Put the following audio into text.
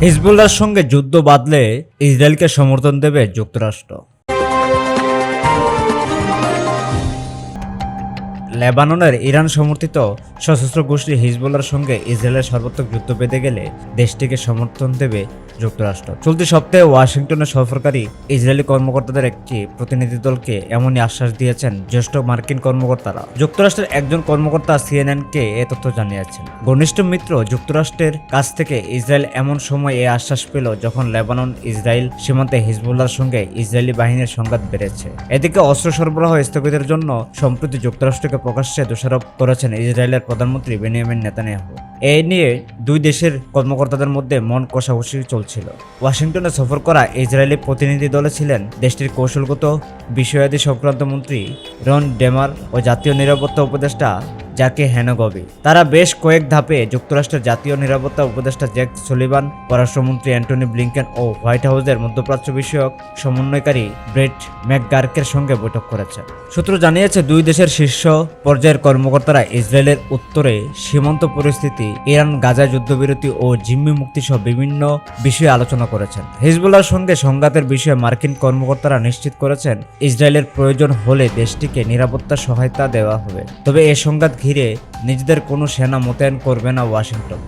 হিজবুল্লাহর সঙ্গে যুদ্ধ বাঁধলে ইসরায়েলকে সমর্থন দেবে যুক্তরাষ্ট্র। লেবাননের ইরান সমর্থিত সশস্ত্র গোষ্ঠী হিজবুল্লার সঙ্গে ইসরায়েলের সর্বাত্মক যুদ্ধ বেঁধে গেলে দেশটিকে সমর্থন দেবে যুক্তরাষ্ট্র। চলতি সপ্তাহে ওয়াশিংটনে সফরকারী ইসরায়েলি কর্মকর্তাদের একটি প্রতিনিধি দলকে এমনই আশ্বাস দিয়েছেন জ্যেষ্ঠ মার্কিন কর্মকর্তারা। যুক্তরাষ্ট্রের একজন কর্মকর্তা সিএনএনকে এ তথ্য জানিয়েছেন। ঘনিষ্ঠ মিত্র যুক্তরাষ্ট্রের কাছ থেকে ইসরায়েল এমন সময় এ আশ্বাস পেল যখন লেবানন, ইসরায়েল সীমান্তে হিজবুল্লাহর সঙ্গে ইসরায়েলি বাহিনীর সংঘাত বেড়েছে। এদিকে অস্ত্র সরবরাহ স্থগিতের জন্য সম্প্রতি যুক্তরাষ্ট্রকে প্রকাশ্যে দোষারোপ করেছেন ইসরায়েলের প্রধানমন্ত্রী বেনিয়ামিন নেতানিয়াহু। এই নিয়ে দুই দেশের কর্মকর্তাদের মধ্যে মন কষাকষি চলছিল। ওয়াশিংটনে সফর করা ইসরায়েলি প্রতিনিধি দলে ছিলেন দেশটির কৌশলগত বিষয়াদি সংক্রান্ত মন্ত্রী রন ডেমার ও জাতীয় নিরাপত্তা উপদেষ্টা যাকে হেনগবি। তারা বেশ কয়েক ধাপে যুক্তরাষ্ট্রের জাতীয় নিরাপত্তা উপদেষ্টা জ্যাক সুলিভান, পররাষ্ট্রমন্ত্রী অ্যান্টনি ব্লিংকেন ও হোয়াইট হাউসের মধ্যপ্রাচ্য বিষয়ক সমন্বয়কারী ব্রেট ম্যাকগার্কের সঙ্গে বৈঠক করেছেন সূত্র জানিয়েছে, দুই দেশের শীর্ষ পর্যায়ের কর্মকর্তারা ইসরায়েলের উত্তরে সীমান্ত পরিস্থিতি, ইরান গাজা যুদ্ধবিরতি ও জিম্মি মুক্তি সহ বিভিন্ন বিষয়ে আলোচনা করেছেন। হিজবুল্লাহর সঙ্গে সংঘাতের বিষয়ে মার্কিন কর্মকর্তারা নিশ্চিত করেছেন, ইসরায়েলের প্রয়োজন হলে দেশটিকে নিরাপত্তা সহায়তা দেওয়া হবে। তবে এ সংঘাত ঘিরে নিজেদের কোনো সেনা মোতায়েন করবে না ওয়াশিংটন।